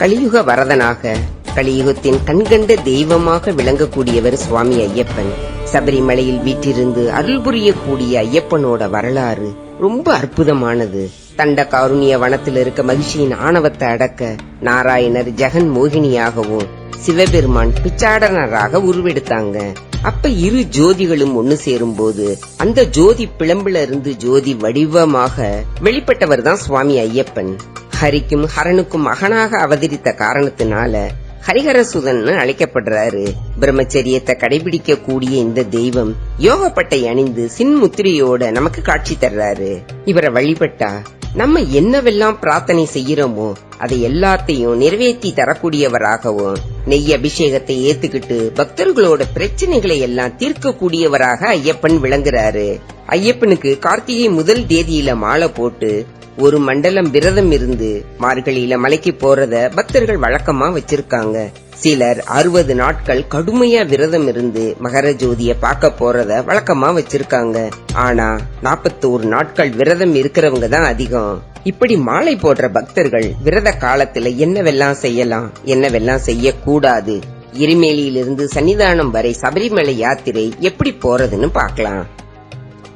கலியுக வரதனாக கலியுகத்தின் கண்கண்ட தெய்வமாக விளங்கக்கூடியவர் சுவாமி ஐயப்பன். சபரிமலையில் வீற்றிருந்து அருள் புரியக்கூடிய ஐயப்பனோட வரலாறு ரொம்ப அற்புதமானது. தண்ட காருணிய வனத்தில் இருக்க மகிழ்ச்சியின் ஆணவத்தை அடக்க நாராயணர் ஜெகன் மோகினியாகவும் சிவபெருமான் பிச்சாடனராக உருவெடுத்தாங்க. அப்ப இரு ஜோதிகளும் ஒன்னு சேரும் போது அந்த ஜோதி பிளம்புல இருந்து ஜோதி வடிவமாக வெளிப்பட்டவர் தான் சுவாமி ஐயப்பன். ஹரிக்கும் ஹரனுக்கும் மகனாக அவதரித்த காரணத்தினால ஹரிஹரசுதன் அழைக்கப்படுறாரு. பிரம்மச்சரியத்தை கடைபிடிக்க கூடிய இந்த தெய்வம் யோகப்பட்டை அணிந்து சின்முத்திரையோட நமக்கு காட்சி தர்றாரு. இவரை வழிபட்டா நம்ம என்னவெல்லாம் பிரார்த்தனை செய்யறோமோ அதை எல்லாத்தையும் நிறைவேற்றி தரக்கூடியவராகவும் நெய் அபிஷேகத்தை ஏத்துக்கிட்டு பக்தர்களோட பிரச்சனைகளை எல்லாம் தீர்க்கக்கூடியவராக ஐயப்பன் விளங்குறாரு. ஐயப்பனுக்கு கார்த்திகை முதல் தேதியில மாலை போட்டு ஒரு மண்டலம் விரதம் இருந்து மார்கழியில மலைக்கு போறத பக்தர்கள் வழக்கமா வச்சிருக்காங்க. சிலர் அறுபது நாட்கள் கடுமையா விரதம் இருந்து மகர ஜோதிய பார்க்க போறத வழக்கமா வச்சிருக்காங்க. ஆனா நாப்பத்தோரு நாட்கள் விரதம் இருக்கிறவங்க தான் அதிகம். இப்படி மாலை போடுற பக்தர்கள் விரத காலத்துல என்னவெல்லாம் செய்யலாம்? என்னவெல்லாம் செய்யக்கூடாது? இருமேலியிலிருந்து சன்னிதானம் வரை சபரிமலை யாத்திரை எப்படி போறதுன்னு பார்க்கலாம்.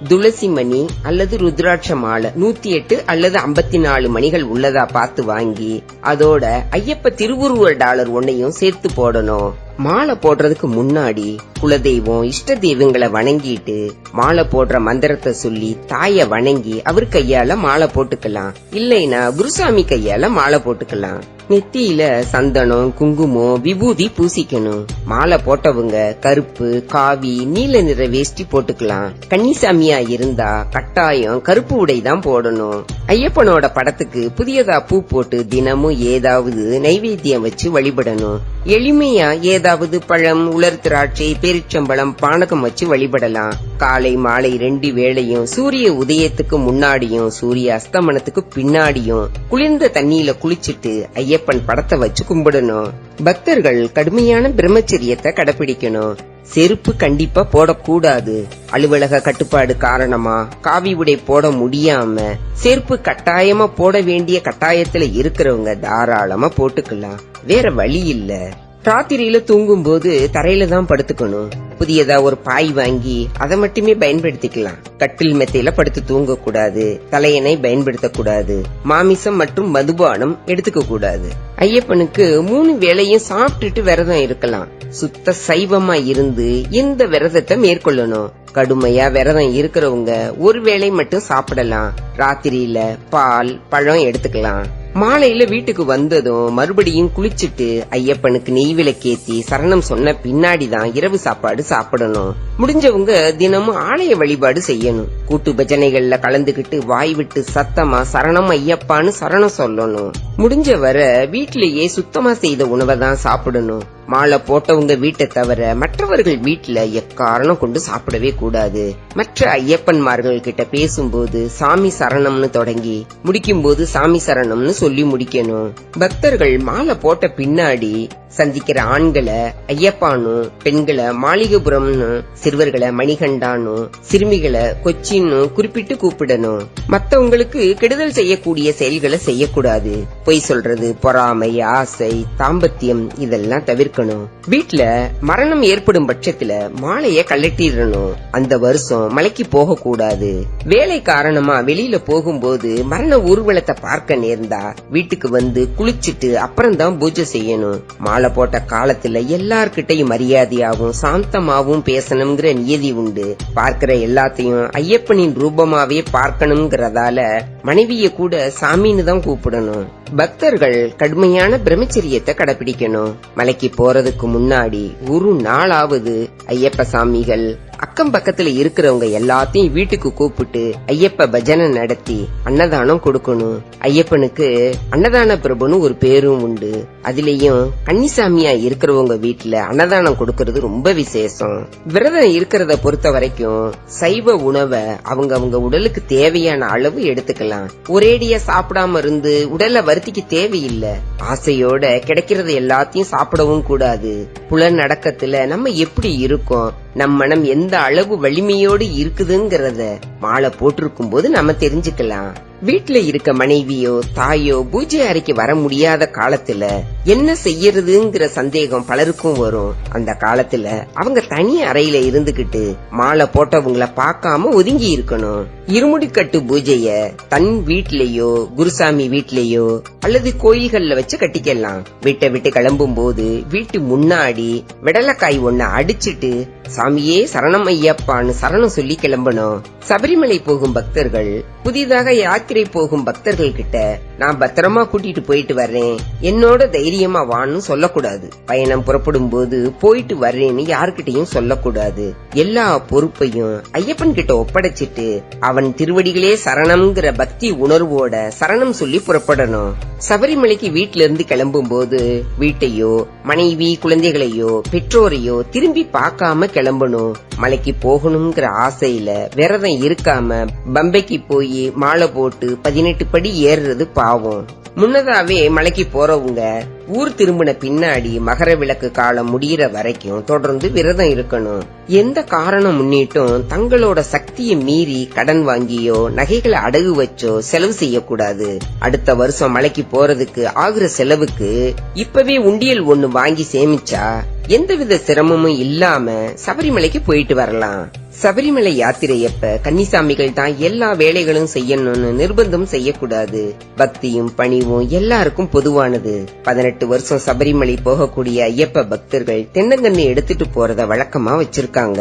துளசி மணி அல்லது ருத்ராட்ச மாலை நூத்தி எட்டு அல்லது ஐம்பத்தி நாலு மணிகள் உள்ளதா பார்த்து வாங்கி அதோட ஐயப்ப திருவுருவ டாலர் ஒன்னையும் சேர்த்து போடணும். மாலை போடுறதுக்கு முன்னாடி குலதெய்வம் இஷ்ட தெய்வங்களை வணங்கிட்டு மாலை போடுற மந்திரத்தை சொல்லி தாய வணங்கி அவர் கையால மாலை போட்டுக்கலாம். இல்லைனா குருசாமி கையால மாலை போட்டுக்கலாம். நெத்தியில சந்தனம் குங்குமம் விபூதி பூசிக்கணும். மாலை போட்டவங்க கருப்பு காவி நீல நிற வேஷ்டி போட்டுக்கலாம். கன்னிசாமியா இருந்தா கட்டாயம் கருப்பு உடை தான் போடணும். ஐயப்பனோட படத்துக்கு புதியதா பூ போட்டு தினமும் ஏதாவது நைவேத்தியம் வச்சு வழிபடணும். எளிமையா ஏதாவது அதாவது பழம் உலர் திராட்சை பேரிச்சம்பழம் பானகம் வச்சு வழிபடலாம். காலை மாலை ரெண்டு வேளையும் சூரிய உதயத்துக்கு முன்னாடியும் சூரிய அஸ்தமனத்துக்கு பின்னாடியும் குளிர்ந்த தண்ணியில குளிச்சிட்டு ஐயப்பன் படத்தை வச்சு கும்பிடணும். பக்தர்கள் கடுமையான பிரம்மச்சரியத்தை கடைபிடிக்கணும். செருப்பு கண்டிப்பா போடக்கூடாது. அலுவலக கட்டுப்பாடு காரணமா காவி உடை போட முடியாம செருப்பு கட்டாயமா போட வேண்டிய கட்டாயத்துல இருக்கிறவங்க தாராளமா போட்டுக்கலாம். வேற வழி இல்ல. ராத்திரியில தூங்கும் போது தரையில தான் படுத்துக்கணும். புதியதா ஒரு பாய் வாங்கி அதை மட்டுமே பயன்படுத்திக்கலாம். கட்டில் மெத்தையில படுத்து தூங்க கூடாது தலையணை பயன்படுத்த கூடாது மாமிசம் மற்றும் மதுபானம் எடுத்துக்க கூடாது ஐயப்பனுக்கு மூணு வேளையும் சாப்பிட்டுட்டு விரதம் இருக்கலாம். சுத்த சைவமா இருந்து இந்த விரதத்தை மேற்கொள்ளணும். கடுமையா விரதம் இருக்கிறவங்க ஒரு வேளை மட்டும் சாப்பிடலாம். ராத்திரியில பால் பழம் எடுத்துக்கலாம். மாலையில வீட்டுக்கு வந்ததும் மறுபடியும் குளிச்சுட்டு ஐயப்பனுக்கு நெய் விளக்கேத்தி சரணம் சொன்ன பின்னாடிதான் இரவு சாப்பாடு சாப்பிடணும். முடிஞ்சவங்க தினமும் ஆலய வழிபாடு செய்யணும். கூட்டு பஜனைகள்ல கலந்துகிட்டு வாய் விட்டு சத்தமா சரணம் ஐயப்பான்னு சரணம் சொல்லணும். முடிஞ்ச வர வீட்டிலேயே சுத்தமா செய்த உணவை தான் சாப்பிடணும். மாலை போட்டவங்க வீட்டை தவிர மற்றவர்கள் வீட்டுல எக்காரணம் கொண்டு சாப்பிடவே கூடாது. மற்ற ஐயப்பன்மார்கள் கிட்ட பேசும்போது சாமி சரணம்னு தொடங்கி முடிக்கும் போது சாமி சரணம்னு சொல்லி முடிக்கணும். பக்தர்கள் மாலை போட்ட பின்னாடி சந்திக்கிற ஆண்களை ஐயப்பானும் பெண்களை மாளிகபுரம்னு சிறுவர்களை மணிகண்டானும் சிறுமிகளை கொச்சின்னு குறிப்பிட்டு கூப்பிடணும். மத்தவங்களுக்கு கெடுதல் செய்யக்கூடிய செயல்களை செய்யக்கூடாது. பொய் சொல்றது பொறாமை ஆசை தாம்பத்தியம் இதெல்லாம் தவிர்க்கணும். வீட்டுல மரணம் ஏற்படும் பட்சத்துல மாலைய கழட்டிடணும். அந்த வருஷம் மலைக்கு போக கூடாது வேலை காரணமா வெளியில போகும்போது மரண ஊர்வலத்தை பார்க்க நேர்ந்தா வீட்டுக்கு வந்து குளிச்சிட்டு அப்புறம் தான் பூஜை செய்யணும். மாலை போட்ட காலத்துல எல்லார்கிட்டையும் மரியாதையாவும் சாந்தமாவும் பேசணுங்கிற நியதி உண்டு. பார்க்கிற எல்லாத்தையும் ஐயப்பனின் ரூபமாவே பார்க்கணுங்கிறதால மனைவிய கூட சாமின்னு தான் கூப்பிடணும். பக்தர்கள் கடுமையான பிரம்மச்சரியத்தை கடைபிடிக்கணும். மலைக்கு போறதுக்கு முன்னாடி ஒரு நாளாவது ஐயப்ப சாமிகள் அக்கம் பக்கத்துல இருக்கிறவங்க எல்லாத்தையும் வீட்டுக்கு கூப்பிட்டு ஐயப்ப பஜனை நடத்தி அன்னதானம் கொடுக்கணும். ஐயப்பனுக்கு அன்னதான பிரபுன்னு ஒரு பேரும் உண்டு. அதுலயும் கன்னிசாமியா இருக்கிறவங்க வீட்டுல அன்னதானம் கொடுக்கறது ரொம்ப விசேஷம். விரதம் இருக்கிறத பொறுத்த வரைக்கும் சைவ உணவை அவங்க அவங்க உடலுக்கு தேவையான அளவு எடுத்துக்கலாம். ஒரேடியா சாப்பிடாம இருந்து உடலை வருத்திக்கு தேவையில்லை. ஆசையோட கிடைக்கிறது எல்லாத்தையும் சாப்பிடவும் கூடாது. புலன் நடக்கத்துல நம்ம எப்படி இருக்கோம்? நம் மனம் எந்த அளவு வலிமையோடு இருக்குதுங்கிறத மாலை போட்டிருக்கும் போது நம்ம தெரிஞ்சுக்கலாம். வீட்ல இருக்க மனைவியோ தாயோ பூஜை அறைக்கு வர முடியாத காலத்துல என்ன செய்யறதுங்கிற சந்தேகம் பலருக்கும் வரும். அந்த காலத்துல அவங்க தனி அறையில இருந்துகிட்டு மாலை போட்டவங்கள பாக்காம ஒதுங்கி இருக்கணும். இருமுடிக்கட்டு பூஜைய தன் வீட்லயோ குருசாமி வீட்லயோ அல்லது கோயில்கள்ல வச்சு கட்டிக்கலாம். வீட்டை விட்டு கிளம்பும் போது வீட்டு முன்னாடி விடலக்காய் ஒன்ன அடிச்சிட்டு சாமியே சரணம் ஐயப்பான்னு சரணம் சொல்லி கிளம்பணும். சபரிமலை போகும் பக்தர்கள் புதிதாக யாத்திரை போகும் பக்தர்கள் கிட்ட நான் பத்திரமா கூட்டிட்டு போயிட்டு வர்றேன். என்னோட தைரியமா வான்னு சொல்லக்கூடாது. பயணம் புறப்படும் போது போயிட்டு வர்றேன்னு யாருக்கிட்டையும் சொல்லக்கூடாது. எல்லா பொறுப்பையும் ஐயப்பன் கிட்ட ஒப்படைச்சிட்டு அவன் திருவடிகளே சரணம்ங்கிற பக்தி உணர்வோட சரணம் சொல்லி புறப்படணும். சபரிமலைக்கு வீட்டுல இருந்து கிளம்பும் போது வீட்டையோ மனைவி குழந்தைகளையோ பெற்றோரையோ திரும்பி பார்க்காம கிளம்பணும். மலைக்கு போகணுங்கிற ஆசையில விரதம் இருக்காம பம்பைக்கு போய் மாலை போட்டு பதினெட்டு படி ஏறுறது பாவம். முன்னதாவே மலைக்கு போறவங்க ஊர் திரும்பின பின்னாடி மகர விளக்கு காலம் முடியற வரைக்கும் தொடர்ந்து விரதம் இருக்கணும். எந்த காரணம் முன்னிட்டும் தங்களோட சக்தியை மீறி கடன் வாங்கியோ நகைகளை அடகு வச்சோ செலவு செய்யக்கூடாது. அடுத்த வருஷம் மலைக்கு போறதுக்கு ஆகுற செலவுக்கு இப்பவே உண்டியல் ஒண்ணு வாங்கி சேமிச்சா எந்தவித சிரமமும் இல்லாம சபரிமலைக்கு போயிட்டு வரலாம். சபரிமலை யாத்திரையப்ப கன்னிசாமிகள் தான் எல்லா வேலைகளும் செய்யணும்னு நிர்பந்தம் செய்யக்கூடாது. பக்தியும் பணிவும் எல்லாருக்கும் பொதுவானது. பதினெட்டு வருஷம் சபரிமலை போகக்கூடிய ஐயப்ப பக்தர்கள் தென்னங்கண்ணு எடுத்துட்டு போறத வழக்கமா வச்சிருக்காங்க.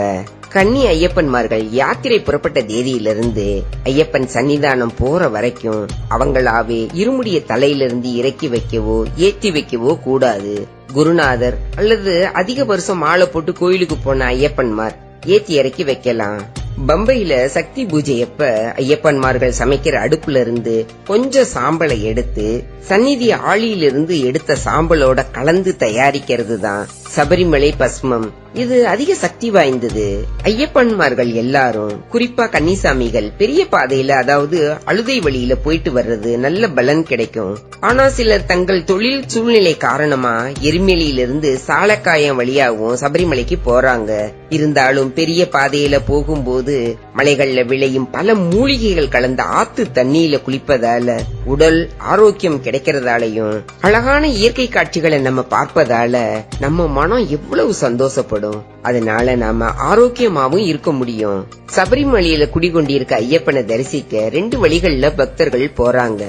கன்னி ஐயப்பன்மார்கள் யாத்திரை புறப்பட்ட தேதியிலிருந்து ஐயப்பன் சன்னிதானம் போற வரைக்கும் அவங்களாவே இருமுடிய தலையிலிருந்து இறக்கி வைக்கவோ ஏத்தி வைக்கவோ கூடாது. குருநாதர் அல்லது அதிக வருஷம் மாலை போட்டு கோயிலுக்கு போன ஐயப்பன்மார் ஏத்தி இறக்கி வைக்கலாம். பம்பையில சக்தி பூஜையப்ப ஐயப்பன்மார்கள் சமைக்கிற அடுப்புல இருந்து கொஞ்சம் சாம்பலை எடுத்து சந்நிதி ஆளியிலிருந்து எடுத்த சாம்பலோட கலந்து தயாரிக்கிறது தான் சபரிமலை பஸ்மம். இது அதிக சக்தி வாய்ந்தது. ஐயப்பன்மார்கள் எல்லாரும் குறிப்பா கன்னிசாமிகள் பெரிய பாதையில அதாவது அழுதை வழியில போயிட்டு வர்றது நல்ல பலன் கிடைக்கும். ஆனா சிலர் தங்கள் தொழில் சூழ்நிலை காரணமா எரிமலையிலிருந்து சாலக்காயம் வழியாகவும் சபரிமலைக்கு போறாங்க. இருந்தாலும் பெரிய பாதையில போகும்போது மலைகள்ல விளையும் பல மூலிகைகள் கலந்த ஆத்து தண்ணியில குளிப்பதால உடல் ஆரோக்கியம் கிடைக்கிறதாலையும் அழகான இயற்கை காட்சிகளை நம்ம பார்ப்பதால நம்ம மனம் எவ்வளவு சந்தோஷப்படும். ஏற்படும். அதனால நாம ஆரோக்கியமாவும் இருக்க முடியும். சபரிமலையில குடிகொண்டிருக்க ஐயப்பனை தரிசிக்க ரெண்டு வழிகள்ல பக்தர்கள் போறாங்க.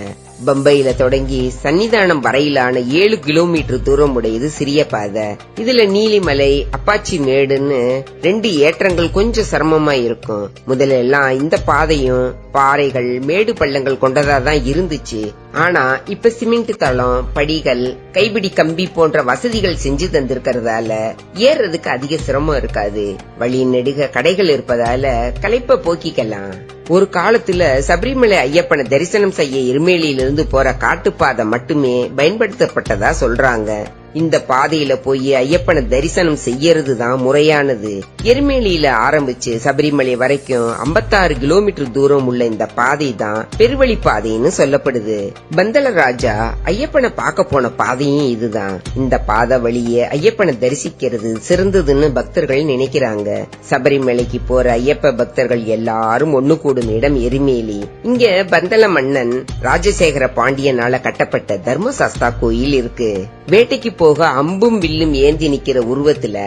பம்பையில தொடங்கி சன்னிதானம் வரையிலான ஏழு கிலோமீட்டர் தூரம் உடையது சிறிய பாதை. இதுல நீலிமலை அப்பாச்சி மேடுன்னு ரெண்டு ஏற்றங்கள் கொஞ்சம் சிரமமா இருக்கும். முதல்ல எல்லாம் இந்த பாதையும் பாறைகள் மேடு பள்ளங்கள் கொண்டதா தான் இருந்துச்சு. ஆனா இப்ப சிமெண்ட் தளம் படிகள் கைபிடி கம்பி போன்ற வசதிகள் செஞ்சு தந்திருக்கிறதால ஏறுறதுக்கு அதிக சிரமம் இருக்காது. வழி நெடுக கடைகள் இருப்பதால களைப்ப போக்கிக்கலாம். ஒரு காலத்துல சபரிமலை ஐயப்பனை தரிசனம் செய்ய எருமேலியிலிருந்து போற காட்டுப்பாதை மட்டுமே பயன்படுத்தப்பட்டதா சொல்றாங்க. இந்த பாதையில போய் ஐயப்பனை தரிசனம் செய்யறது தான் முறையானது. எருமேலியில ஆரம்பிச்சு சபரிமலை வரைக்கும் 56 கிலோமீட்டர் தூரம் உள்ள இந்த பாதை தான் பெருவழி பாதைன்னு சொல்லப்படுது. பந்தல ராஜா ஐயப்பனை பார்க்க போன பாதையும் இதுதான். இந்த பாதை வழியே ஐயப்பனை தரிசிக்கிறது சிறந்ததுன்னு பக்தர்கள் நினைக்கிறாங்க. சபரிமலைக்கு போற ஐயப்ப பக்தர்கள் எல்லாரும் ஒண்ணு கூடும் இடம் எருமேலி. இங்க பந்தல மன்னன் ராஜசேகர பாண்டியனால கட்டப்பட்ட தர்மசாஸ்தா கோயில் இருக்கு. வேட்டைக்கு போக அம்பும் வில்லும் ஏந்தி நிக்கிற உருவத்துல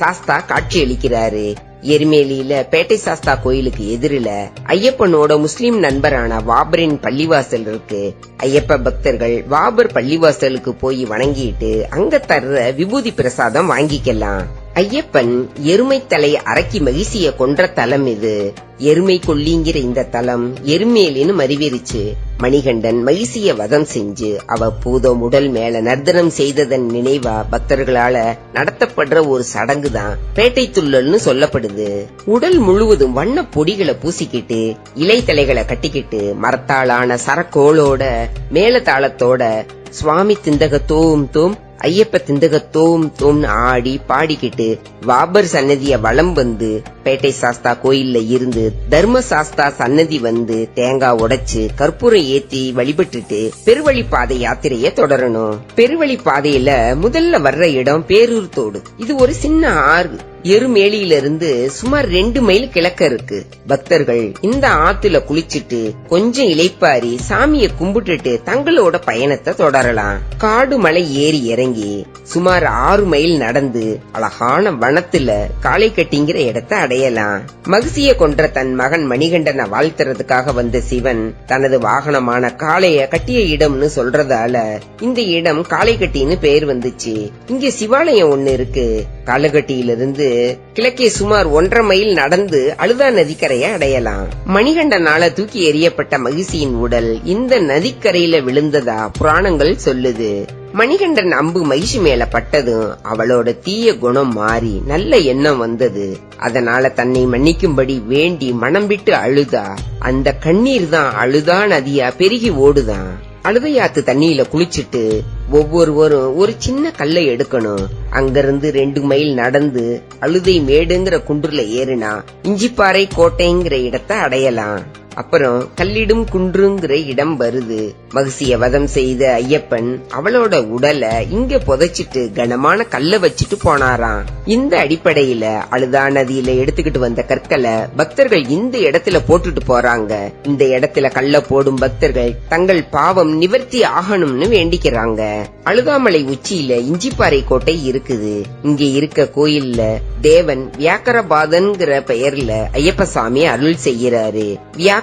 சாஸ்தா காட்சி அளிக்கிறாரு. எருமேலியில பேட்டை சாஸ்தா கோயிலுக்கு எதிரில ஐயப்பனோட முஸ்லிம் நண்பரான வாபரின் பள்ளிவாசல் இருக்கு. ஐயப்ப பக்தர்கள் வாபர் பள்ளிவாசலுக்கு போய் வணங்கிட்டு அங்க தர்ற விபூதி பிரசாதம் வாங்கிக்கலாம். ஐயப்பன் எருமை தலை அரக்கி மகிழ்ச்சிய கொன்ற தலம் இது. எருமை கொல்லிங்கிற இந்த தலம் எருமேலின்னு மறிவிருச்சு. மணிகண்டன் மகிழ்ச்சிய வதம் செஞ்சு அவ பூதம் உடல் மேல நர்தனம் செய்ததன் நினைவா பக்தர்களால நடத்தப்படுற ஒரு சடங்கு தான் பேட்டை துள்ளல்னு சொல்லப்படுது. உடல் முழுவதும் வண்ண பொடிகளை பூசிக்கிட்டு இலை தலைகளை கட்டிக்கிட்டு மரத்தாலான சரக்கோளோட மேல தாளத்தோட சுவாமி திந்தக தோம் தோம் ஐயப்ப திந்தக தோம் தோம்னு ஆடி பாடிக்கிட்டு வாபர் சன்னதிய வளம் வந்து பேட்டை சாஸ்தா கோயில்ல இருந்து தர்ம சாஸ்தா சன்னதி வந்து தேங்காய் உடைச்சு கற்பூரம் ஏத்தி வழிபட்டுட்டு பெருவழி பாதை யாத்திரைய தொடரணும். பெருவழி பாதையில முதல்ல வர்ற இடம் பேரூர் தோடு. இது ஒரு சின்ன ஆறு. எருமேலியிலிருந்து சுமார் ரெண்டு மைல் கிழக்க இருக்கு. பக்தர்கள் இந்த ஆத்துல குளிச்சிட்டு கொஞ்சம் இலைப்பாரி சாமியை கும்பிட்டுட்டு தங்களோட பயணத்தை தொடரலாம். காடு மலை ஏறி இறங்கி சுமார் ஆறு மைல் நடந்து அழகான வனத்துல காளை கட்டிங்கிற இடத்தை அடையலாம். மகிழ்ச்சிய கொன்ற தன் மகன் மணிகண்டனை வாழ்த்துறதுக்காக வந்த சிவன் தனது வாகனமான காளைய கட்டிய இடம்னு சொல்றதால இந்த இடம் காளை கட்டின்னு பெயர் வந்துச்சு. இங்க சிவாலயம் ஒண்ணு இருக்கு. காலகட்டியிலிருந்து கிழக்கே சுமார் ஒன்றரை மைல் நடந்து அழுதா நதிக்கரையை அடையலாம். மணிகண்டனால தூக்கி எறியப்பட்ட மகிழ்ச்சியின் உடல் இந்த நதிக்கரையில விழுந்ததா புராணங்கள் சொல்லுது. மணிகண்டன் அம்பு மகிழ்ச்சி மேல பட்டதும் அவளோட தீய குணம் மாறி நல்ல எண்ணம் வந்தது. அதனால தன்னை மன்னிக்கும்படி வேண்டி மனம் விட்டு அழுதா. அந்த கண்ணீர் தான் அழுதா நதியா பெருகி ஓடுதான். அழுதையாத்து தண்ணியில குளிச்சிட்டு ஒவ்வொருவரும் ஒரு சின்ன கல்லை எடுக்கணும். அங்கிருந்து ரெண்டு மைல் நடந்து அழுதை மேடுங்கிற குன்றுல ஏறினா இஞ்சிப்பாறை கோட்டைங்கிற இடத்தை அடையலாம். அப்புறம் கல்லிடும் குன்றுங்கிற இடம் வருது. மகிழ்ச்சிய வதம் செய்த ஐயப்பன் அவளோட உடலை இங்க புதைச்சிட்டு கனமான கல்ல வச்சுட்டு போனாராம். இந்த அடிப்படையில அழுதா நதியில எடுத்துக்கிட்டு வந்த கற்களை பக்தர்கள் இந்த இடத்துல போட்டுட்டு போறாங்க. இந்த இடத்துல கல்ல போடும் பக்தர்கள் தங்கள் பாவம் நிவர்த்தி ஆகணும்னு வேண்டிக்கிறாங்க. அழுதாமலை உச்சியில இஞ்சிப்பாறை கோட்டை இருக்குது. இங்க இருக்க கோயில்ல தேவன் வியாக்கரபாதன்கிற பெயர்ல ஐயப்ப சாமி அருள் செய்யறாரு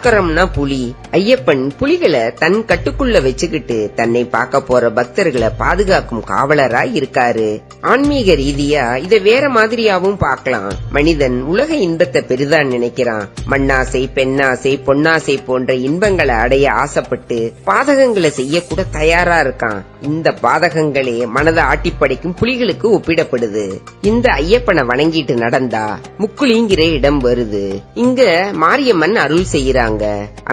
வியாக்கரம்னா புலி. ஐயப்பன் புலிகளை தன் கட்டுக்குள்ள வச்சுக்கிட்டு தன்னை பார்க்க போற பக்தர்களை பாதுகாக்கும் காவலரா இருக்காரு. ஆன்மீக ரீதியா இத வேற மாதிரியாவும் பார்க்கலாம். மனிதன் உலக இன்பத்தை பெரிதான் நினைக்கிறான். மண்ணாசை பெண்ணாசை பொன்னாசை போன்ற இன்பங்களை அடைய ஆசைப்பட்டு பாதகங்களை செய்ய கூட தயாரா இருக்கான். இந்த பாதகங்களே மனதை ஆட்டிப்படைக்கும் புலிகளுக்கு ஒப்பிடப்படுது. இந்த ஐயப்பனை வணங்கிட்டு நடந்தா முக்குளிங்கிற இடம் வருது. இங்க மாரியம்மன் அருள் செய்யறாங்க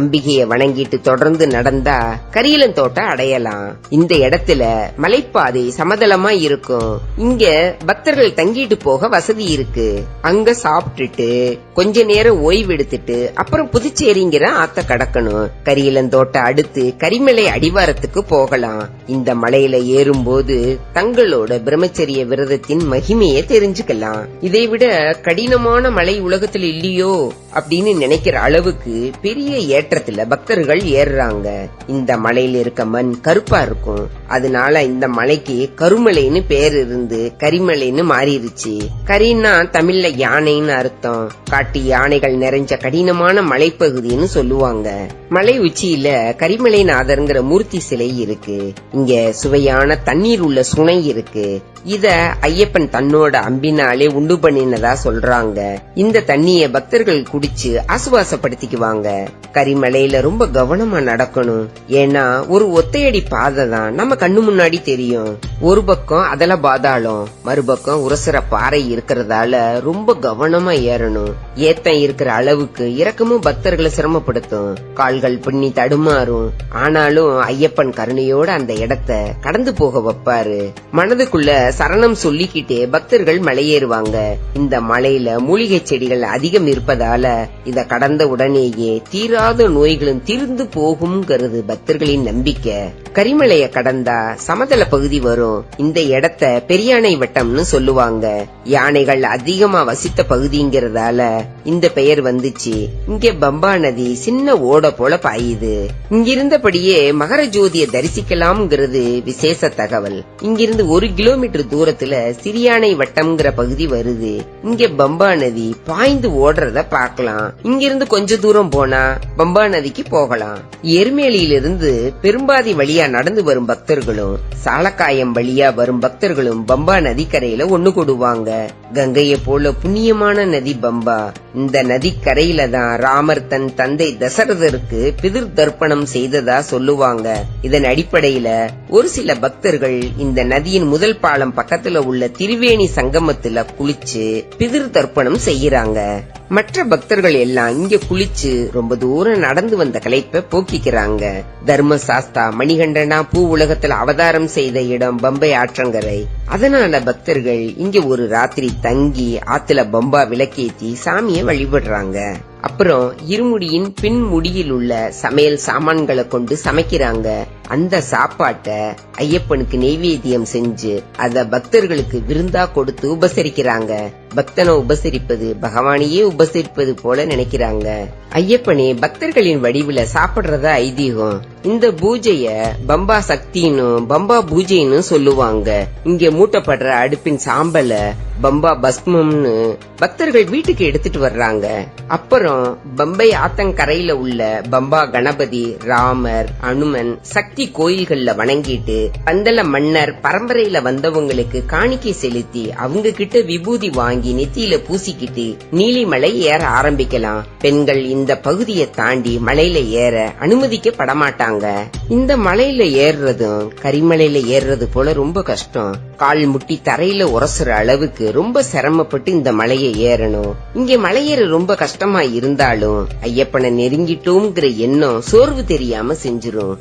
அம்பிகைய வணங்கிட்டு தொடர்ந்து நடந்தா கரியலன் தோட்டம் அடையலாம். இந்த இடத்துல மலைப்பாதை சமதளமா இருக்கும். இங்க பக்தர்கள் தங்கிட்டு போக வசதி இருக்கு. அங்க சாப்பிட்டுட்டு கொஞ்ச நேரம் ஓய்வு எடுத்துட்டு அப்புறம் புதுச்சேரிங்கிற ஆத்த கடக்கணும். கரியலந்தோட்ட அடுத்து கரிமலை அடிவாரத்துக்கு போகலாம். இந்த மலையில ஏறும்போது தங்களோட பிரம்மச்சரிய விரதத்தின் மகிமையை தெரிஞ்சுக்கலாம். இதை விட கடினமான மலை உலகத்துல இல்லையோ அப்படின்னு நினைக்கிற அளவுக்கு பெரிய ஏற்றத்துல பக்தர்கள் ஏறுறாங்க. இந்த மலையில இருக்க மண் கருப்பா இருக்கும். அதனால இந்த மலைக்கு கருமலைன்னு பேர் இருந்து கரிமலைன்னு மாறிடுச்சு கரின்னா தமிழ்ல யானைன்னு அர்த்தம். காட்டு யானைகள் நிறைஞ்ச கடினமான மலைப்பகுதின்னு சொல்லுவாங்க. மலை உச்சியில கரிமலைநாதர்ங்கிற மூர்த்தி சிலை இருக்கு. இங்க சுவையான தண்ணீர் உள்ள சுனை இருக்கு. இத ஐயப்பன் தன்னோட அம்பினாலே உண்டு பண்ணினதா சொல்றாங்க. இந்த தண்ணிய பக்தர்கள் குடிச்சு ஆசுவாசப்படுத்திக்குவாங்க. கரிமலையில ரொம்ப கவனமா நடக்கணும். ஏன்னா ஒரு ஒத்தையடி பாதை தான் நம்ம கண்ணு முன்னாடி தெரியும். ஒரு பக்கம் அதல பாதாளம் மறுபக்கம் உரசுற பாறை இருக்கிறதால ரொம்ப கவனமா ஏறணும். ஏத்தம் இருக்கிற அளவுக்கு இறக்கமும் பக்தர்களை சிரமப்படுத்தும். கால்கள் பின்னி தடுமாறும். ஆனாலும் ஐயப்பன் கருணையோட அந்த இடத்த கடந்து போக வைப்பாரு. மனதுக்குள்ள சரணம் சொல்லிக்கிட்டே பக்தர்கள் மலையேறுவாங்க. இந்த மலையில மூலிகை செடிகள் அதிகம் இருப்பதால இத கடந்த உடனேயே தீராத நோய்களும் தீர்ந்து போகும்ங்கிறது பக்தர்களின் நம்பிக்கை. கரிமலைய கடந்தா சமதள பகுதி வரும். இந்த இடத்த பெரியானை வட்டம்னு சொல்லுவாங்க. யானைகள் அதிகமா வசித்த பகுதிங்கிறதால இந்த பெயர் வந்துச்சு. இங்க பம்பா நதி சின்ன ஓட போல பாயுது. இங்கிருந்தபடியே மகர ஜோதிய தரிசிக்கலாம்ங்கிறது விசேஷ தகவல். இங்கிருந்து ஒரு கிலோமீட்டர் தூரத்துல சிரியானை வட்டம்ங்கிற பகுதி வருது. இங்க பம்பா நதி பாய்ந்து ஓடுறத பாக்கலாம் இங்கிருந்து கொஞ்ச தூரம் போன பம்பா நதிக்கு போகலாம். எருமேலியிலிருந்து பெரும்பாதி வழியா நடந்து வரும் பக்தர்களும் சாலக்காயம் வழியா வரும் பக்தர்களும் பம்பா நதிக்கரையில ஒண்ணு கூடுவாங்க. கங்கைய போல புண்ணியமான நதி பம்பா. இந்த நதிக்கரையில தான் ராமர் தன் தந்தை தசரதருக்கு பிதிர் தர்ப்பணம் செய்ததா சொல்லுவாங்க. இதன் அடிப்படையில ஒரு சில பக்தர்கள் இந்த நதியின் முதல் பாலம் பக்கத்துல உள்ள திரிவேணி சங்கமத்துல குளிச்சு பிதிர் தர்ப்பணம் செய்யறாங்க. மற்ற பக்தர்கள் எல்லாம் இங்க குளிச்சு ரொம்ப தூரம் நடந்து வந்த களைப்ப போக்கிக்கிறாங்க. தர்ம சாஸ்தா மணிகண்டனா பூ உலகத்துல அவதாரம் செய்த இடம் பம்பை ஆற்றங்கரை. அதனால பக்தர்கள் இங்க ஒரு ராத்திரி தங்கி ஆத்துல பம்பா விளக்கேத்தி சாமிய வழிபடுறாங்க. அப்புறம் இருமுடியின் பின் முடியில் உள்ள சமையல் சாமான்களை கொண்டு சமைக்கிறாங்க. அந்த சாப்பாட்டை ஐயப்பனுக்கு நெய்வேத்தியம் செஞ்சு அத பக்தர்களுக்கு விருந்தா கொடுத்து உபசரிக்கிறாங்க. பக்தனை உபசரிப்பது பகவானையே உபசரிப்பது போல நினைக்கிறாங்க. ஐயப்பனே பக்தர்களின் வடிவுல சாப்பிடுறதா ஐதீகம். இந்த பூஜைய பம்பா சக்தின்னு பம்பா பூஜைன்னு சொல்லுவாங்க. இங்க மூட்டப்படுற அடுப்பின் சாம்பல பம்பா பஸ்மம்னு பக்தர்கள் வீட்டுக்கு எடுத்துட்டு வர்றாங்க. அப்புறம் பம்பை ஆத்தங்கரையில உள்ள பம்பா கணபதி ராமர் அனுமன் சக்தி கோயில்கள்ல வணங்கிட்டு பந்தல மன்னர் பரம்பரையில வந்தவங்களுக்கு காணிக்கை செலுத்தி அவங்க கிட்ட விபூதி வாங்கி நெத்தியில பூசிக்கிட்டு நீலிமலை ஏற ஆரம்பிக்கலாம். பெண்கள் இந்த பகுதியை தாண்டி மலையில ஏற அனுமதிக்கப்பட மாட்டாங்க இந்த மலையில ஏறுறதும் கரிமலையில ஏறுறது போல ரொம்ப கஷ்டம். கால் முட்டி தரையில உரசுற அளவுக்கு ரொம்ப சிரமப்பட்டு இந்த மலையை ஏறணும். இங்க மலையேற ரொம்ப கஷ்டமா இருந்தாலும் ஐயப்பனை நெருங்கிட்டோம்ங்கிற எண்ணம் சோர்வு தெரியாம செஞ்சிரும்.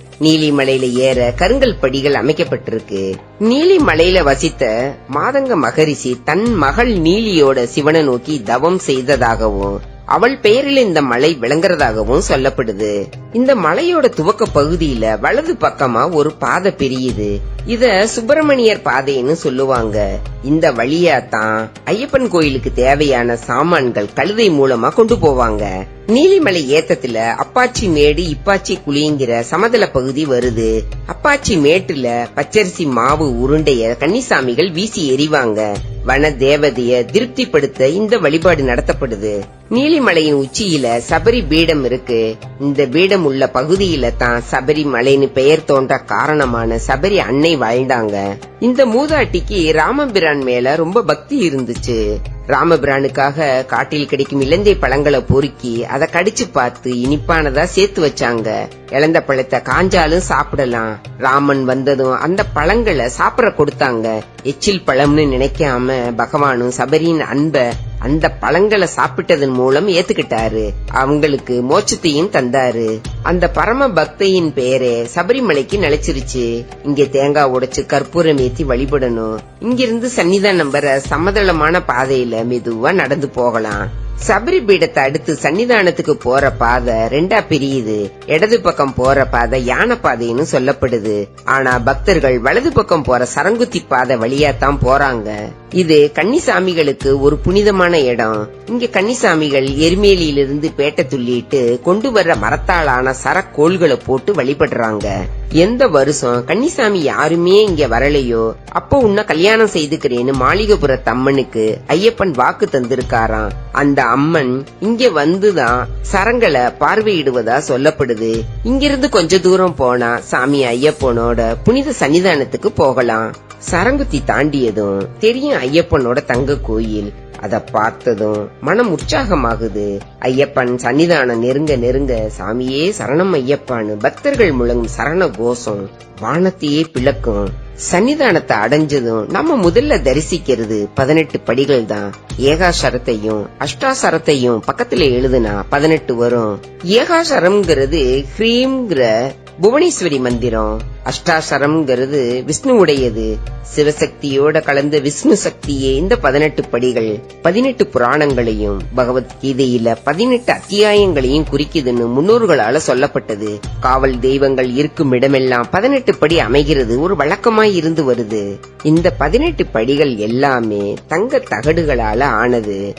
நீலிமலையில ஏற கருங்கல் படிகள் அமைக்கப்பட்டிருக்கு. நீலிமலையில வசித்த மாதங்க மகரிஷி தன் மகள் நீலியோட சிவனை நோக்கி தவம் செய்ததாகவும் அவள் பெயரில் இந்த மலை விளங்குறதாகவும் சொல்லப்படுது. இந்த மலையோட துவக்க பகுதியில வலது பக்கமா ஒரு பாதை பிரியுது. இத சுப்பிரமணியர் பாதைன்னு சொல்லுவாங்க. இந்த வழியா தான் ஐயப்பன் கோயிலுக்கு தேவையான சாமான்கள் கழுதை மூலமா கொண்டு போவாங்க. நீலிமலை ஏத்தத்துல அப்பாச்சி மேடு இப்பாச்சி குழிங்கிற சமதள பகுதி வருது. அப்பாச்சி மேட்டுல பச்சரிசி மாவு உருண்டைய கன்னிசாமிகள் வீசி எறிவாங்க. வன தேவதைய திருப்திப்படுத்த இந்த வழிபாடு நடத்தப்படுது. நீலிமலையின் உச்சியில சபரி பீடம் இருக்கு. இந்த பீடம் உள்ள பகுதியில தான் சபரி மலைன்னு பெயர் தோன்ற காரணமான சபரி அன்னை வாழ்ந்தாங்க. இந்த மூதாட்டிக்கு ராமபிரான் மேல ரொம்ப பக்தி இருந்துச்சு. ராமபிரானுக்காக காட்டில் கிடைக்கும் இலந்தை பழங்களை பொறுக்கி அதை கடிச்சு பார்த்து இனிப்பானதா சேர்த்து வச்சாங்க. இழந்த பழத்தை காஞ்சாலும் சாப்பிடலாம். ராமன் வந்ததும் அந்த பழங்களை சாப்பிட கொடுத்தாங்க. எச்சில் பழம்னு நினைக்காம பகவானும் சபரியின் அன்ப அந்த பழங்களை சாப்பிட்டதன் மூலம் ஏத்துக்கிட்டாரு. அவங்களுக்கு மோட்சத்தையும் தந்தாரு. அந்த பரம பக்தையின் பெயரே சபரிமலைக்கு நிலைச்சிருச்சு இங்க தேங்காய் உடைச்சு கற்பூரம் ஏத்தி வழிபடணும். இங்கிருந்து சன்னிதானம் வர சமதளமான பாதையில மெதுவா நடந்து போகலாம். சபரி பீடத்தை அடுத்து சன்னிதானத்துக்கு போற பாதை ரெண்டா பிரியுது. இடது பக்கம் போற பாதை யானை பாதைன்னு சொல்லப்படுது. ஆனா பக்தர்கள் வலது பக்கம் போற சரங்குத்தி பாதை வழியா தான் போறாங்க. இது கன்னிசாமிகளுக்கு ஒரு புனிதமான இடம். இங்க கன்னிசாமிகள் எருமேலியிலிருந்து பேட்டை துள்ளிட்டு கொண்டு வர்ற மரத்தாலான சரக்கோள்களை போட்டு வழிபடுறாங்க. எந்த வருஷம்? கன்னிசாமி யாருமே இங்க வரலையோ? அப்போ உன்ன கல்யாணம் செய்துக்கிறேன்னு மாளிகபுர தம்மனுக்கு ஐயப்பன் வாக்கு தந்திருக்காராம். அந்த அம்மன் இங்க வந்துதான் சரங்களை பார்வையிடுவதா சொல்லப்படுது. இங்கிருந்து கொஞ்ச தூரம் போனா சாமி ஐயப்பனோட புனித சன்னிதானத்துக்கு போகலாம். சரங்குத்தி தாண்டியதும் தெரியும் ஐயப்பனோட தங்க கோயில். அத பார்த்ததும் மனம் உற்சாகமாகுது. ஐயப்பன் சன்னிதானம் நெருங்க நெருங்க சாமியே சரணம் ஐயப்பான்னு பக்தர்கள் முழங்கும் சரண கோஷம் வானத்தையே பிளக்கும். சன்னிதானத்தை அடைஞ்சதும் நம்ம முதல்ல தரிசிக்கிறது பதினெட்டு படிகள் தான். ஏகாசரத்தையும் அஷ்டாசரத்தையும் பக்கத்துல எழுதுனா பதினெட்டு வரும். ஏகாசரம்ங்கிறது ஹ்ரீம்ங்கிற புவனேஸ்வரி மந்திரம். அஷ்டாசரம்ங்கிறது விஷ்ணுவுடையது. சிவசக்தியோட கலந்த விஷ்ணு சக்தியே இந்த பதினெட்டு படிகள் பதினெட்டு புராணங்களையும் பகவத்கீதையில பதினெட்டு அத்தியாயங்களையும் குறிக்குதுன்னு முன்னோர்களால சொல்லப்பட்டது. காவல் தெய்வங்கள் இருக்கும் இடமெல்லாம் பதினெட்டு படி அமைகிறது ஒரு வழக்கமாய் இருந்து வருது. இந்த பதினெட்டு படிகள் எல்லாமே தங்க தகடுகளால ஆனது.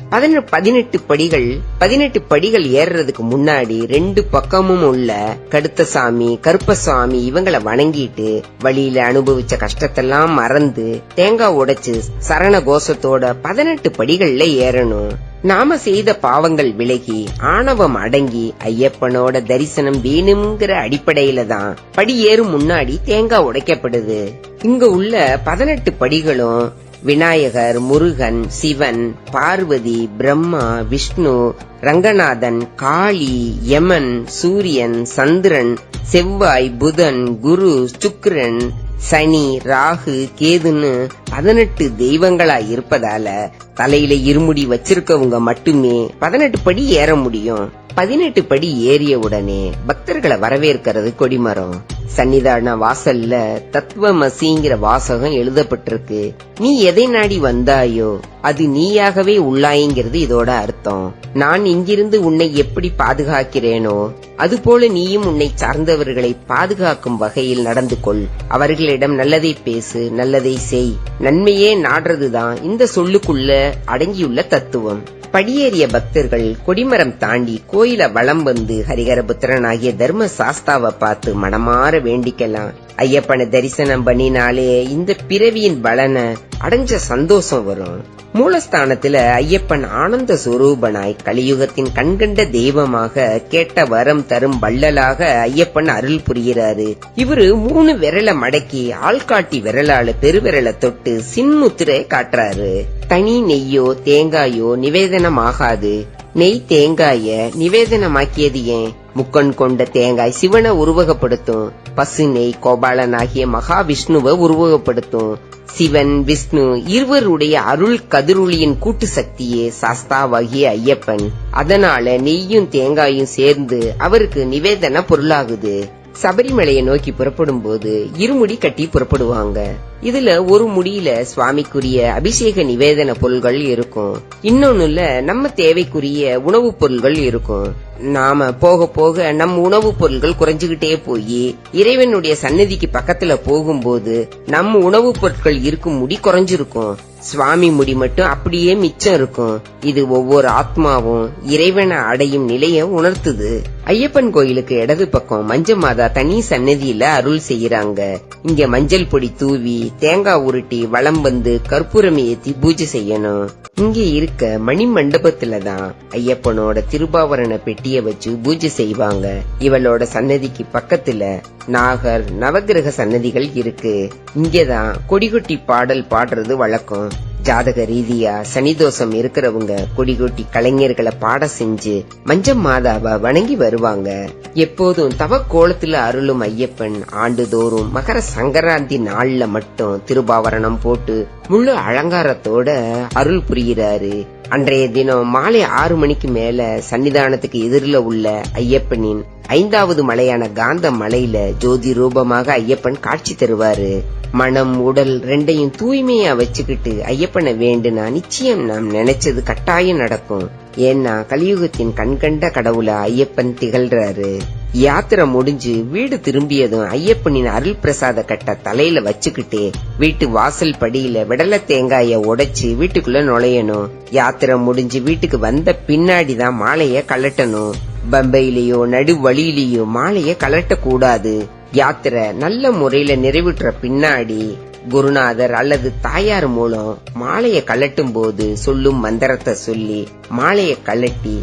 பதினெட்டு படிகள் பதினெட்டு படிகள் ஏறுறதுக்கு முன்னாடி ரெண்டு பக்கமும் உள்ள கடுத்தசாமி கருப்பசாமி இவங்களை வணங்கி வணங்கிட்டு வழியில அனுபவிச்ச கஷ்டத்தெல்லாம் மறந்து தேங்காய் உடைச்சு சரண கோஷத்தோட பதினெட்டு படிகள்ல ஏறணும். நாம செய்த பாவங்கள் விலகி ஆணவம் அடங்கி ஐயப்பனோட தரிசனம் வேணுங்கிற அடிப்படையில தான் படி ஏறும் முன்னாடி தேங்காய் உடைக்கப்படுது. இங்க உள்ள பதினெட்டு படிகளும் விநாயகர் முருகன் சிவன் பார்வதி பிரம்மா விஷ்ணு ரங்கநாதன் காளி யமன் சூரியன் சந்திரன் செவ்வாய் புதன் குரு சுக்கிரன் சனி ராகு கேதுன்னு பதினெட்டு தெய்வங்களா இருப்பதால தலையில இருமுடி வச்சிருக்கவங்க மட்டுமே பதினெட்டு படி ஏற முடியும். பதினெட்டு படி ஏறிய உடனே பக்தர்களை வரவேற்கிறது கொடிமரம். சன்னிதான வாசல்ல தத்துவமசிங்கிற வாசகம் எழுதப்பட்டிருக்கு. நீ எதை நாடி வந்தாயோ அது நீயாகவே உள்ளாய்ங்கிறது இதோட அர்த்தம். நான் இங்கிருந்து உன்னை எப்படி பாதுகாக்கிறேனோ அதுபோல நீயும் உன்னை சார்ந்தவர்களை பாதுகாக்கும் வகையில் நடந்து கொள். அவர்களிடம் நல்லதை பேசு நல்லதை செய். நன்மையே நாடுறதுதான் இந்த சொல்லுக்குள்ள அடங்கியுள்ள தத்துவம். படியேறிய பக்தர்கள் கொடிமரம் தாண்டி கோயில வளம் வந்து ஹரிகரபுத்திரன் ஆகிய தர்ம சாஸ்தாவை பார்த்து மனமாற வேண்டிக்கலாம். ஐயப்பனை தரிசனம் பண்ணினாலே இந்த பிறவியின் பலனை அடைஞ்ச சந்தோஷம் வரும். மூலஸ்தானத்துல ஐயப்பன் ஆனந்த சுரூபனாய் கலியுகத்தின் கண்கண்ட தெய்வமாக கேட்ட வரம் தரும் வள்ளலாக ஐயப்பன் அருள் புரிகிறாரு. இவரு மூணு விரலை மடக்கி ஆள்காட்டி விரலால பெருவிரலை தொட்டு சின்முத்திரை காட்டுறாரு. தனி நெய்யோ தேங்காயோ நிவேதனம் ஆகாது நெய் தேங்காய நிவேதனமாக்கியது ஏன்? முக்கன் கொண்ட தேங்காய் சிவனை உருவகப்படுத்தும். பசு நெய் கோபாலன் ஆகிய மகாவிஷ்ணுவை உருவகப்படுத்தும். சிவன் விஷ்ணு இருவருடைய அருள் கதிரொளியின் கூட்டு சக்தியே சாஸ்தாவாகிய ஐயப்பன். அதனால நெய்யும் தேங்காயும் சேர்ந்து அவருக்கு நிவேதன பொருளாகுது. சபரிமலையை நோக்கி புறப்படும் போது இருமுடி கட்டி புறப்படுவாங்க. இதுல ஒரு முடியில சுவாமிக்குரிய அபிஷேக நிவேதன பொருள்கள் இருக்கும். இன்னொன்னுல நம்ம தேவைக்குரிய உணவுப் பொருள்கள் இருக்கும். நாம போக போக நம் உணவுப் பொருள்கள் குறைஞ்சுகிட்டே போய் இறைவனுடைய சன்னதிக்கு பக்கத்துல போகும்போது நம் உணவுப் பொருட்கள் இருக்கும் முடி குறைஞ்சிருக்கும். சுவாமி முடி மட்டும் அப்படியே மிச்சம் இருக்கும். இது ஒவ்வொரு ஆத்மாவும் இறைவனை அடையும் நிலைய உணர்த்துது. ஐயப்பன் கோயிலுக்கு இடது பக்கம் மஞ்ச மாதா தனி சன்னதியில அருள் செய்யறாங்க இங்க மஞ்சள் பொடி தூவி தேங்காய் உருட்டி வளம் வந்து கற்பூரம் ஏத்தி பூஜை செய்யணும். இங்க இருக்க மணி மண்டபத்துல தான் ஐயப்பனோட திருபாவரண பெட்டிய வச்சு பூஜை செய்வாங்க. இவளோட சன்னதிக்கு பக்கத்துல நாகர் நவகிரக சன்னதிகள் இருக்கு. இங்கதான் கொடிகொட்டி பாடல் பாடுறது வழக்கம். ஜாதக ரீதியா சனிதோஷம் இருக்கிறவங்க கொடிகொட்டி கலைஞர்களை பாட செஞ்சு மஞ்சம் மாதாவை வணங்கி வருவாங்க. எப்போதும் தவ கோலத்துல அருளும் ஐயப்பன் ஆண்டுதோறும் மகர சங்கராந்தி நாள்ல மட்டும் திருபாவரணம் போட்டு முழு அலங்காரத்தோட அருள் புரிகிறாரு அன்றைய தினம் மாலை ஆறு மணிக்கு மேல சன்னிதானத்துக்கு எதிரில உள்ள ஐயப்பனின் ஐந்தாவது மலையான காந்த மலையில ஜோதி ரூபமாக ஐயப்பன் காட்சி தருவாரு. மனம் உடல் ரெண்டையும் தூய்மையா வச்சுக்கிட்டு ஐயப்பனை வேண்டுனா நிச்சயம் நாம் நினைச்சது கட்டாயம் நடக்கும். ஏன்னா கலியுகத்தின் கண்கண்ட கடவுளா ஐயப்பன் திகழ்றாரு. யாத்திரை முடிஞ்சு வீடு திரும்பியதும் ஐயப்பனின் அருள் பிரசாத கட்ட தலையில வச்சுக்கிட்டே வீட்டு வாசல் படியில விடல தேங்காய உடைச்சு வீட்டுக்குள்ள நுழையணும். யாத்திரை முடிஞ்சு வீட்டுக்கு வந்த பின்னாடிதான் மாலைய கலட்டணும் பம்பையிலேயோ நடு வழியிலேயோ மாலைய கலட்ட கூடாது யாத்திரை நல்ல முறையில நிறைவுற்ற பின்னாடி குருநாதர் அல்லது தாயார் மூலம் மாலைய கலட்டும் போது சொல்லும் மந்திரத்தை சொல்லி மாலைய கலட்டி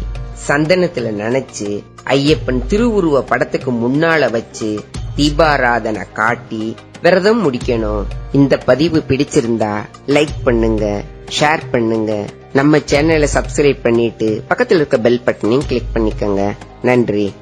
சந்தனத்துல நினைச்சு ஐயப்பன் திருவுருவ படத்துக்கு முன்னால வச்சு தீபாராதனை காட்டி விரதம் முடிக்கணும். இந்த பதிவு பிடிச்சிருந்தா லைக் பண்ணுங்க. ஷேர் பண்ணுங்க. நம்ம சேனலை சப்ஸ்கிரைப் பண்ணிட்டு பக்கத்தில் இருக்க பெல் பட்டனையும் கிளிக் பண்ணிக்கோங்க. நன்றி.